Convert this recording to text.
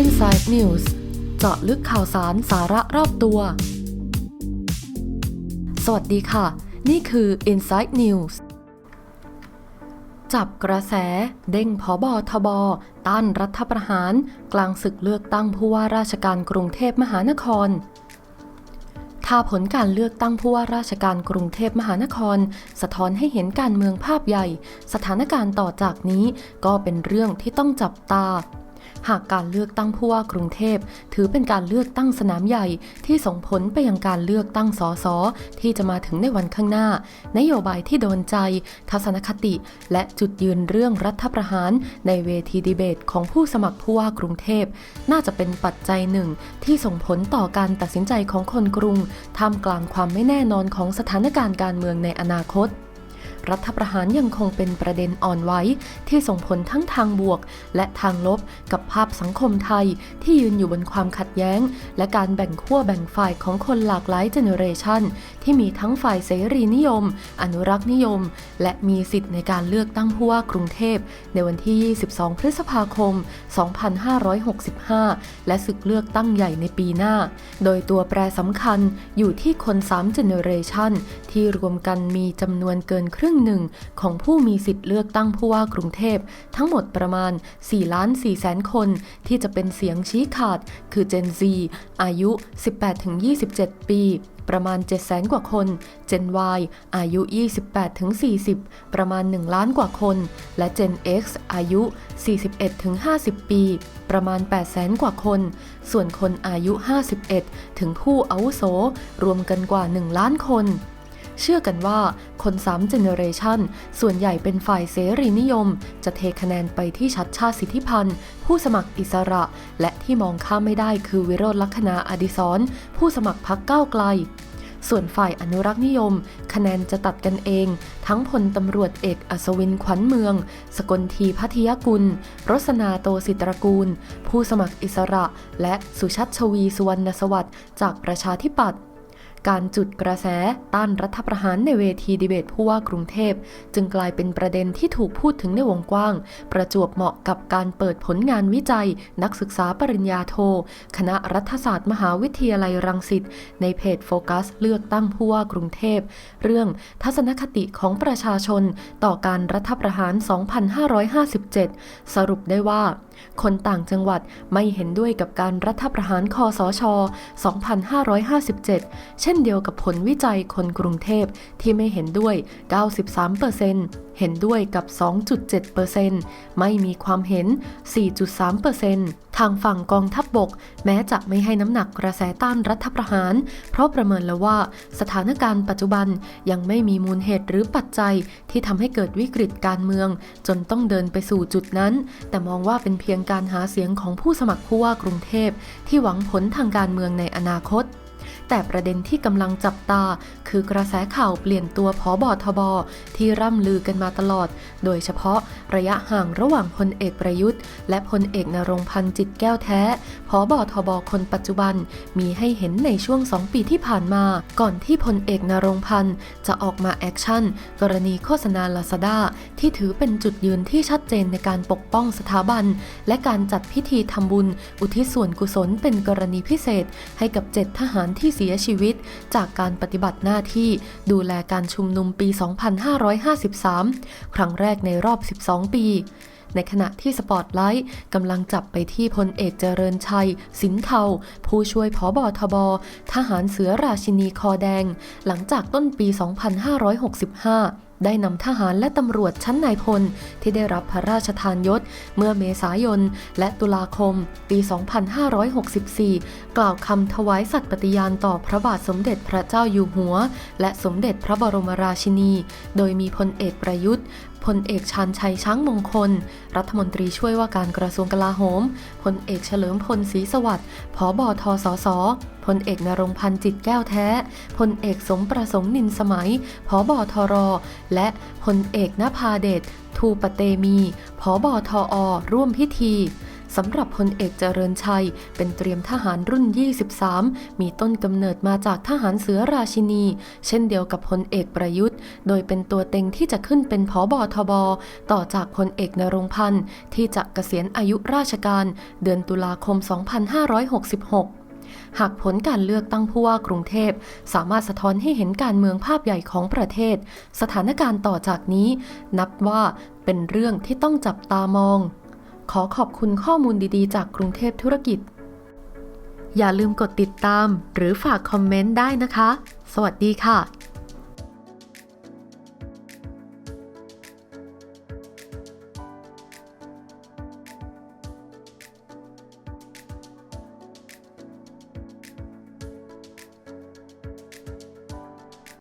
Inside News เจาะลึกข่าวสารสาระรอบตัว สวัสดีค่ะ นี่คือ Inside News จับกระแสเด้งผอบอทบ ต้านรัฐประหาร กลางศึกเลือกตั้งผู้ว่าราชการกรุงเทพมหานคราผลการเลือกตั้งผู้ว่าราชการกรุงเทพมหานคร สะท้อนให้เห็นการเมืองภาพใหญ่ สถานการณ์ต่อจากนี้ก็เป็นเรื่องที่ต้องจับตา หากการเลือกตั้งผู้ว่ากรุงเทพ ถือเป็นการเลือกตั้งสนามใหญ่ที่ส่งผลไปยังการเลือกตั้งสสที่จะมาถึงในวันข้างหน้า นโยบายที่โดนใจ ทัศนคติ และจุดยืนเรื่องรัฐประหารในเวทีดีเบตของผู้สมัครผู้ว่ากรุงเทพ น่าจะเป็นปัจจัยหนึ่ง ที่ส่งผลต่อการตัดสินใจของคนกรุงท่ามกลางความไม่แน่นอนของสถานการณ์การเมืองในอนาคต รัฐประหารยังคงเป็นประเด็นอ่อนไหวที่ส่งผลทั้งทางบวก และทางลบกับภาพสังคมไทยที่ยืนอยู่บนความขัดแย้ง และการแบ่งขั้วแบ่งฝ่ายของคนหลากหลายเจเนอเรชันที่มีทั้งฝ่ายเสรีนิยม อนุรักษ์นิยม และมีสิทธิ์ในการเลือกตั้งผู้ว่ากรุงเทพ ในวันที่ 22 พฤษภาคม 2565 และศึกเลือกตั้งใหญ่ในปีหน้า โดยตัวแปรสำคัญอยู่ที่คน3 generation ที่รวมกันมีจำนวนเกินครึ่งหนึ่งของผู้มีสิทธิ์เลือกตั้งผู้ว่ากรุงเทพ ทั้งหมดประมาณ4ล้าน4แสนคน ที่จะเป็นเสียงชี้ขาด คือ Gen Z อายุ 18-27 ปีประมาณ 7 0 0 0 0 0 กว่าคน Gen Y อายุ 28-40 ประมาณ 1 ล้านกว่าคน และ Gen X อายุ 41-50 ปี ประมาณ 8 0 0 0 0 0 กว่าคน ส่วนคนอายุ 51 ถึงผู้อาวุโส รวมกันกว่า 1 ล้านคน เชื่อกันว่าคน3เจเนเรชันส่วนใหญ่เป็นฝ่ายเสรีนิยม จะเทคะแนนไปที่ชัดชาติสิทธิพันธ์ ผู้สมัครอิสระ และที่มองข้ามไม่ได้คือวิโรธลักษณาอดิศรผู้สมัครพักก้าวไกลส่วนฝ่ายอนุรักษ์นิยม คะแนนจะตัดกันเอง ทั้งพลตำรวจเอกอัศวินขวัญเมือง สกลทีพัทยกุล รสนาโตสิตรกูล ผู้สมัครอิสระ และสุชัชวีสุวรรณสวัสดิ์จากประชาธิปัตย์ การจุดกระแสต้านรัฐประหารในเวทีดีเบตผู้ว่ากรุงเทพ จึงกลายเป็นประเด็นที่ถูกพูดถึงในวงกว้าง ประจวบเหมาะกับการเปิดผลงานวิจัย นักศึกษาปริญญาโท คณะรัฐศาสตร์มหาวิทยาลัยรังสิตในเพจโฟกัส เลือกตั้งผู้ว่ากรุงเทพ เรื่องทัศนคติของประชาชน ต่อการรัฐประหาร 2557 สรุปได้ว่า คนต่างจังหวัดไม่เห็นด้วยกับการรัฐประหารคอสช 2557 เช่นเดียวกับผลวิจัยคนกรุงเทพที่ไม่เห็นด้วย 93%เห็นด้วยกับ 2.7%ไม่มีความเห็น 4.3%ทางฝั่งกองทัพบบก แม้จะไม่ให้น้ำหนักกระแสต้านรัฐประหาร เพราะประเมินแล้วว่าสถานการณ์ปัจจุบันยังไม่มีมูลเหตุหรือปัจจัยที่ทำให้เกิดวิกฤตการเมือง จนต้องเดินไปสู่จุดนั้น แต่มองว่าเป็นเพียงการหาเสียงของผู้สมัครผู้ว่ากรุงเทพที่หวังผลทางการเมืองในอนาคต แต่ประเด็นที่กำลังจับตา คือกระแสข่าวเปลี่ยนตัวพอบอทบที่ร่ำลือกันมาตลอด โดยเฉพาะระยะห่างระหว่างพลเอกประยุทธ์ และพลเอกนรงพันธ์จิตแก้วแท้พอบอทบคนปัจจุบันมีให้เห็นในช่วงสองปีที่ผ่านมา ก่อนที่พลเอกนรงพันธ์จะออกมาแอคชั่น กรณีโฆษณาลาซาด้าที่ถือเป็นจุดยืนที่ชัดเจนในการปกป้องสถาบัน และการจัดพิธีทำบุญ อุทิศส่วนกุศลเป็นกรณีพิเศษให้กับเจ็ดทหารที่เสียียชีวิต จากการปฏิบัติหน้าที่ดูแลการชุมนุมปี 2553 ครั้งแรกในรอบ 12 ปีในขณะที่สปอตไลท์กำลังจับไปที่พลเอกเจริญชัย สินเทาผู้ช่วยผอบอทบ ทหารเสือราชินีคอแดง หลังจากต้นปี 2565 ได้นำทหารและตำรวจชั้นนายพล ที่ได้รับพระราชทานยศ เมื่อเมษายน และตุลาคม ปี 2564 กล่าวคำถวายสัตย์ปฏิญาณต่อพระบาทสมเด็จพระเจ้าอยู่หัว และสมเด็จพระบรมราชินี โดยมีพลเอกประยุทธ์พลเอกชาญชัยช้างมงคล รัฐมนตรีช่วยว่าการกระทรวงกลาโหม พลเอกเฉลิมพลศรีสวัสดิ์ผอบอทสส พลเอกนรงพันธ์จิตแก้วแท้ พลเอกสมประสงค์นินสมัยผอบอทร และพลเอกนภาเดชทูปเตมีผอบอทอร่วมพิธีสำหรับพลเอกเจริญชัย เป็นเตรียมทหารรุ่น 23 มีต้นกำเนิดมาจากทหารเสือราชินี เช่นเดียวกับพลเอกประยุทธ์ โดยเป็นตัวเต็งที่จะขึ้นเป็นผอบอทบ ต่อจากพลเอกนรงพันธ์ที่จะเกษียณอายุราชการ เดือนตุลาคม 2566 หากผลการเลือกตั้งผู้ว่ากรุงเทพ สามารถสะท้อนให้เห็นการเมืองภาพใหญ่ของประเทศ สถานการณ์ต่อจากนี้ นับว่าเป็นเรื่องที่ต้องจับตามอง ขอขอบคุณข้อมูลดีๆ จากกรุงเทพธุรกิจ อย่าลืมกดติดตาม หรือฝากคอมเมนต์ได้นะคะ สวัสดีค่ะ